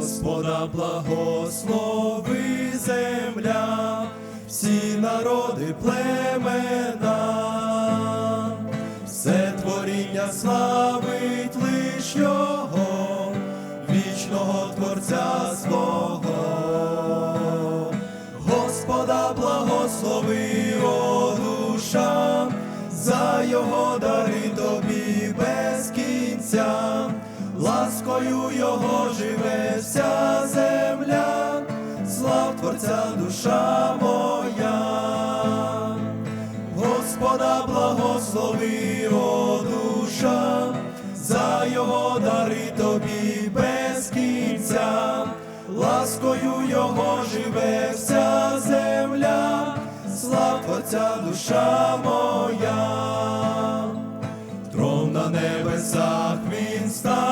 Господа благослови земля, всі народи племена, все творіння славить лиш Його, вічного Творця свого. Господа благослови, о душа, за його дари тобі без кінця, ласкою його живе вся земля, слав Творця душа моя. Господа благослови, о душа, за його дари тобі без кінця, ласкою його живе вся земля, слав Творця душа моя, трон на небесах він становив,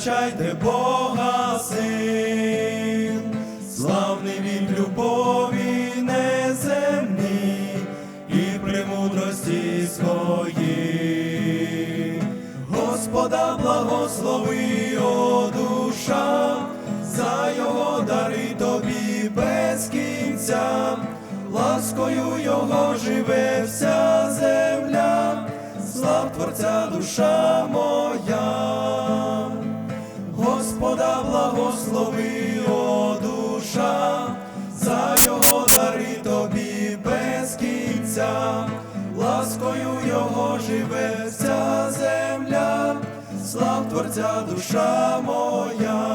величайте Бога син, славний він любові неземній і премудрості своїй. Господа благослови, о душа, за його дари тобі без кінця, ласкою його живе вся земля, слав Творця душа моя. Господа благослови, о душа, за його дари тобі без кінця, ласкою його живе вся земля, слав Творця душа моя.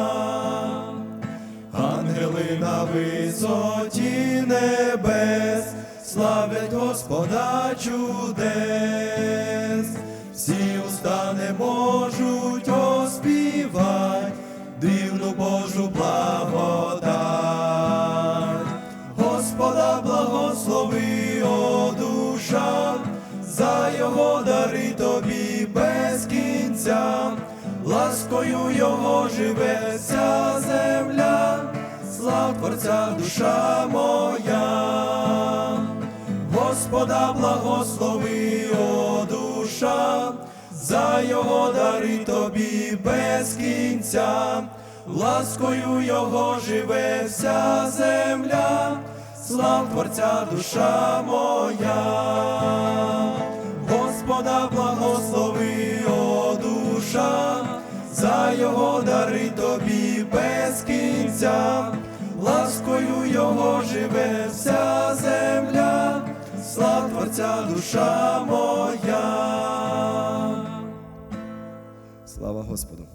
Ангели на висоті небес, славять Господа чудес, дивну Божу благодать. Господа благослови, о душа, за його дари тобі без кінця, ласкою його живе вся земля, слав Творця душа моя. Господа благослови, о душа, за його дари тобі без кінця, ласкою його живе вся земля, слав Творця душа моя. Господа благослови, о душа, за його дари тобі без кінця, ласкою його живе вся земля, слав Творця душа моя. Господу!